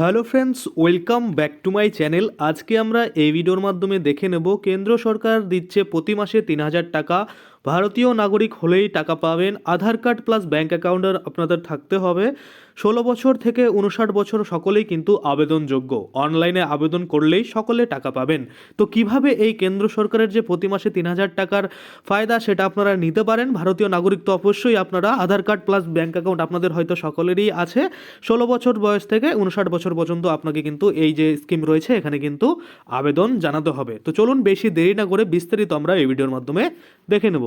Hello friends, welcome back to my channel. আজকে আমরা এই ভিডিওর মাধ্যমে দেখে নেব, কেন্দ্র সরকার দিচ্ছে প্রতি মাসে তিন হাজার টাকা। ভারতীয় নাগরিক হলেই টাকা পাবেন। আধার কার্ড প্লাস ব্যাঙ্ক অ্যাকাউন্টের আপনাদের থাকতে হবে। ষোলো বছর থেকে উনষাট বছর সকলেই কিন্তু আবেদনযোগ্য। অনলাইনে আবেদন করলেই সকলে টাকা পাবেন। তো কীভাবে এই কেন্দ্র সরকারের যে প্রতি মাসে তিন হাজার টাকার ফায়দা সেটা আপনারা নিতে পারেন? ভারতীয় নাগরিক তো অবশ্যই আপনারা Aadhaar card plus bank account আপনাদের হয়তো সকলেরই আছে। ষোলো বছর বয়স থেকে উনষাট বছর পর্যন্ত আপনাকে কিন্তু এই যে স্কিম রয়েছে, এখানে কিন্তু আবেদন জানাতে হবে। তো চলুন বেশি দেরি না করে বিস্তারিত আমরা এই ভিডিওর মাধ্যমে দেখে নেব।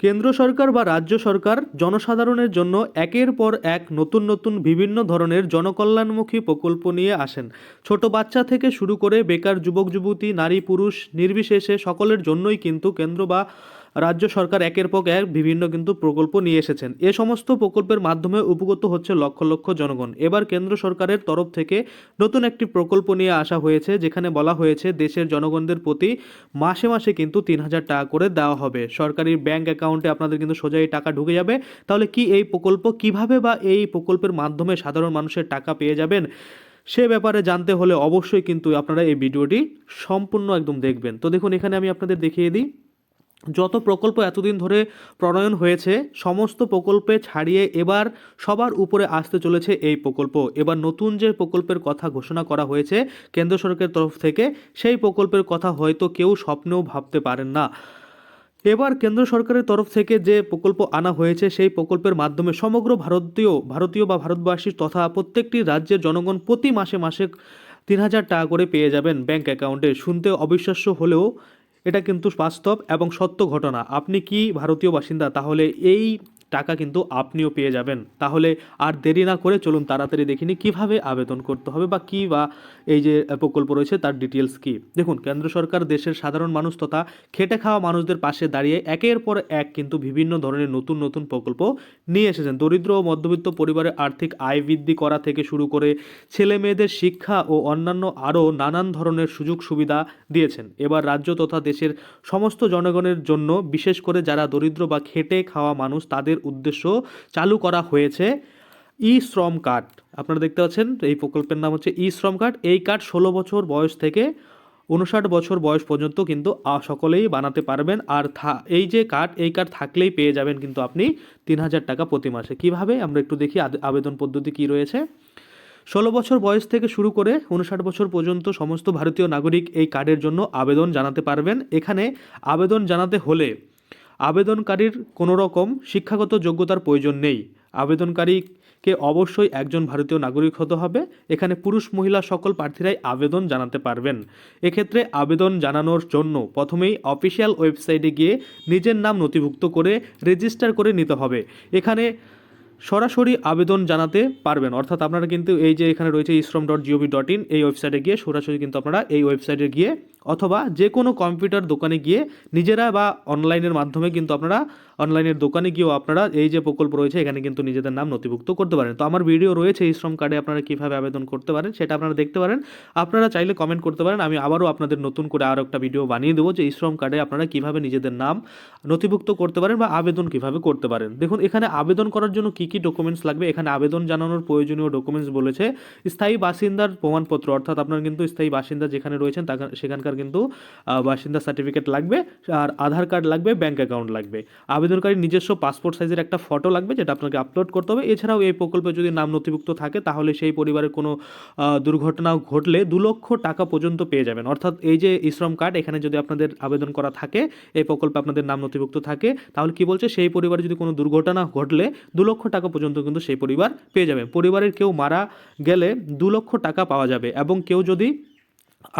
কেন্দ্র সরকার বা রাজ্য সরকার জনসাধারণের জন্য একের পর এক নতুন নতুন বিভিন্ন ধরনের জনকল্যাণমুখী প্রকল্প নিয়ে আসেন। ছোট বাচ্চা থেকে শুরু করে বেকার যুবক যুবতী নারী পুরুষ নির্বিশেষে সকলের জন্যই কিন্তু কেন্দ্র বা রাজ্য সরকার একের পর এক বিভিন্ন কিন্তু প্রকল্প নিয়ে এসেছেন। এ সমস্ত প্রকল্পের মাধ্যমে উপকৃত হচ্ছে লক্ষ লক্ষ জনগণ। এবার কেন্দ্র সরকারের তরফ থেকে নতুন একটি প্রকল্প নিয়ে আসা হয়েছে, যেখানে বলা হয়েছে দেশের জনগণদের প্রতি মাসে মাসে কিন্তু তিন হাজার টাকা করে দেওয়া হবে। সরকারি ব্যাংক অ্যাকাউন্টে আপনাদের কিন্তু সোজা এই টাকা ঢুকে যাবে। তাহলে কি এই প্রকল্প কীভাবে বা এই প্রকল্পের মাধ্যমে সাধারণ মানুষের টাকা পেয়ে যাবেন, সে ব্যাপারে জানতে হলে অবশ্যই কিন্তু আপনারা এই ভিডিওটি সম্পূর্ণ একদম দেখবেন। তো দেখুন, এখানে আমি আপনাদের দেখিয়ে দিই। যত প্রকল্প এতদিন ধরে প্রণয়ন হয়েছে, সমস্ত প্রকল্পে ছাড়িয়ে এবার সবার উপরে আসতে চলেছে এই প্রকল্প। এবার নতুন যে প্রকল্পের কথা ঘোষণা করা হয়েছে কেন্দ্র সরকারের তরফ থেকে, সেই প্রকল্পের কথা হয়তো কেউ স্বপ্নেও ভাবতে পারেন না। এবার কেন্দ্র সরকারের তরফ থেকে যে প্রকল্প আনা হয়েছে, সেই প্রকল্পের মাধ্যমে সমগ্র ভারতীয় ভারতীয় বা ভারতবাসী তথা প্রত্যেকটি রাজ্যের জনগণ প্রতি মাসে মাসে তিন হাজার টাকা করে পেয়ে যাবেন ব্যাংক অ্যাকাউন্টে। শুনতে অবিশ্বাস্য হলেও এটা কিন্তু বাস্তব এবং সত্য ঘটনা। আপনি কি ভারতীয় বাসিন্দা তাহলে এই টাকা কিন্তু আপনিও পেয়ে যাবেন। তাহলে আর দেরি না করে চলুন তাড়াতাড়ি দেখিনি কীভাবে আবেদন করতে হবে বা কী বা এই যে প্রকল্প রয়েছে তার ডিটেলস কি। দেখুন, কেন্দ্র সরকার দেশের সাধারণ মানুষ তথা খেটে খাওয়া মানুষদের পাশে দাঁড়িয়ে একের পর এক কিন্তু বিভিন্ন ধরনের নতুন নতুন প্রকল্প নিয়ে এসেছেন। দরিদ্র ও মধ্যবিত্ত পরিবারের আর্থিক আয় বৃদ্ধি করা থেকে শুরু করে ছেলে মেয়েদের শিক্ষা ও অন্যান্য আরও নানান ধরনের সুযোগ সুবিধা দিয়েছেন। এবার রাজ্য তথা দেশের সমস্ত জনগণের জন্য বিশেষ করে যারা দরিদ্র বা খেটে খাওয়া মানুষ তাদের উদ্দেশ্য চালু করা হয়েছে ই শ্রম কার্ড। আপনারা দেখতে পাচ্ছেন, এই প্রকল্পের নাম হচ্ছে ই শ্রম কার্ড। এই কার্ড ষোলো বছর বয়স থেকে উনষাট বছর বয়স পর্যন্ত কিন্তু সকলেই বানাতে পারবেন। আর থা- এই যে কার্ড, এই কার্ড থাকলেই পেয়ে যাবেন কিন্তু আপনি তিন হাজার টাকা প্রতি মাসে। কীভাবে? আমরা একটু দেখি আবেদন পদ্ধতি কি রয়েছে। ষোলো বছর বয়স থেকে শুরু করে উনষাট বছর পর্যন্ত সমস্ত ভারতীয় নাগরিক এই কার্ডের জন্য আবেদন জানাতে পারবেন। এখানে আবেদন জানাতে হলে আবেদনকারীর কোনো রকম শিক্ষাগত যোগ্যতার প্রয়োজন নেই। আবেদনকারীকে অবশ্যই একজন ভারতীয় নাগরিক হতে হবে। এখানে পুরুষ, মহিলা সকল প্রার্থীরাই আবেদন জানাতে পারবেন। এক্ষেত্রে আবেদন জানানোর জন্য প্রথমেই অফিসিয়াল ওয়েবসাইটে গিয়ে নিজের নাম নথিভুক্ত করে রেজিস্টার করে নিতে হবে। এখানে সরাসরি আবেদন জানাতে পারবেন। অর্থাৎ আপনারা কিন্তু এই যে এখানে রয়েছে eShram dot gov dot in এই ওয়েবসাইটে গিয়ে সরাসরি কিন্তু আপনারা এই ওয়েবসাইটে গিয়ে অথবা যে কোনো কম্পিউটার দোকানে গিয়ে নিজেরা বা অনলাইনের মাধ্যমে কিন্তু আপনারা অনলাইনের দোকানে গিয়েও আপনারা এই যে প্রকল্প রয়েছে, এখানে কিন্তু নিজেদের নাম নথিভুক্ত করতে পারেন। তো আমার ভিডিও রয়েছে এই শ্রম কার্ডে আপনারা কীভাবে আবেদন করতে পারেন, সেটা আপনারা দেখতে পারেন। আপনারা চাইলে কমেন্ট করতে পারেন, আমি আবারও আপনাদের নতুন করে আরও একটা ভিডিও বানিয়ে দেবো যে শ্রম কার্ডে আপনারা কীভাবে নিজেদের নাম নথিভুক্ত করতে পারেন বা আবেদন কীভাবে করতে পারেন। দেখুন, এখানে আবেদন করার জন্য কী কী ডকুমেন্টস লাগবে? এখানে আবেদন জানানোর প্রয়োজনীয় ডকুমেন্টস বলেছে। স্থায়ী বাসিন্দার প্রমাণপত্র, অর্থাৎ আপনার কিন্তু স্থায়ী বাসিন্দা যেখানে রয়েছেন সেখানকার কিন্তু বাসিন্দা সার্টিফিকেট লাগবে, আর আধার কার্ড লাগবে ব্যাংক অ্যাকাউন্ট লাগবে। আবেদনকারীর নিজস্ব পাসপোর্ট সাইজের একটা ফটো লাগবে, যেটা আপনাকে আপলোড করতে হবে। এছাড়াও এই প্রকল্পে যদি নাম নথিভুক্ত থাকে, তাহলে সেই পরিবারের কোনো দুর্ঘটনা ঘটলে দু লক্ষ টাকা পর্যন্ত পেয়ে যাবেন। অর্থাৎ এই যে ইশ্রম কার্ড এখানে যদি আপনাদের আবেদন করা থাকে, এই প্রকল্পে আপনাদের নাম নথিভুক্ত থাকে, তাহলে কি বলছে? সেই পরিবারে যদি কোনো দুর্ঘটনা ঘটলে দু লক্ষ টাকা পর্যন্ত কিন্তু সেই পরিবার পেয়ে যাবে। পরিবারের কেউ মারা গেলে দু লক্ষ টাকা পাওয়া যাবে এবং কেউ যদি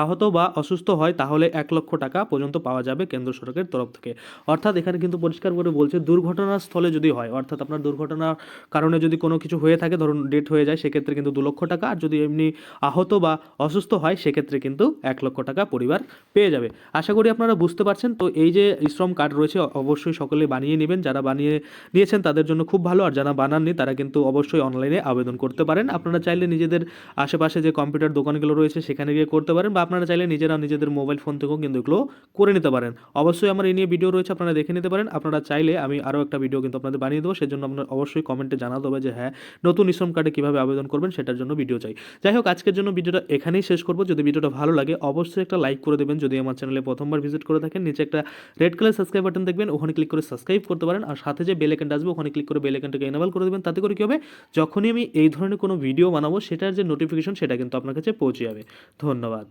আহত বা অসুস্থ হয়, তাহলে এক লক্ষ টাকা পর্যন্ত পাওয়া যাবে কেন্দ্র সরকারের তরফ থেকে। অর্থাৎ এখানে কিন্তু পরিষ্কার করে বলছে দুর্ঘটনার স্থলে যদি হয়, অর্থাৎ আপনার দুর্ঘটনার কারণে যদি কোনো কিছু হয়ে থাকে, ধরুন ডেট হয়ে যায়, সেক্ষেত্রে কিন্তু দু লক্ষ টাকা, আর যদি এমনি আহত বা অসুস্থ হয়, সেক্ষেত্রে কিন্তু এক লক্ষ টাকা পরিবার পেয়ে যাবে। আশা করি আপনারা বুঝতে পারছেন, তো এই যে শ্রম কার্ড রয়েছে অবশ্যই সকলে বানিয়ে নেবেন। যারা বানিয়ে নিয়েছেন, তাদের জন্য খুব ভালো, আর যারা বানাননি, তারা কিন্তু অবশ্যই অনলাইনে আবেদন করতে পারেন। আপনারা চাইলে নিজেদের আশেপাশে যে কম্পিউটার দোকানগুলো রয়েছে, সেখানে গিয়ে করতে পারেন বা আপনারা চাইলে নিজেরা নিজেদের মোবাইল ফোন থেকেও কিন্তু এগুলো করে নিতে পারেন। অবশ্যই আমার এই নিয়ে ভিডিও রয়েছে, আপনারা দেখে নিতে পারেন। আপনারা চাইলে আমি আরও একটা ভিডিও কিন্তু আপনাদের বানিয়ে দেবো, সেজন্য আপনার অবশ্যই কমেন্টে জানাতে হবে যে হ্যাঁ নতুন শ্রম কার্ডে কীভাবে আবেদন করবেন সেটার জন্য ভিডিও চাই। যাই হোক, আজকের জন্য ভিডিওটা এখানেই শেষ করব। যদি ভিডিওটা ভালো লাগে, অবশ্যই একটা লাইক করে দেবেন। যদি আমার চ্যানেলে প্রথমবার ভিজিট করে থাকেন, নিচে একটা রেড কালার সাবস্ক্রাইব বাটন দেখবেন, ওখানে ক্লিক করে সাবস্ক্রাইব করতে পারেন। আর সাথে যে বেল আইকনটা আসবে, ওখানে ক্লিক করে বেল আইকনটাকে এনেবল করে দেবেন। তাতে করে কী হবে? যখনই আমি এই ধরনের কোনো ভিডিও বানাবো, সেটার যে নোটিফিকেশন সেটা কিন্তু আপনার কাছে পৌঁছে যাবে। ধন্যবাদ।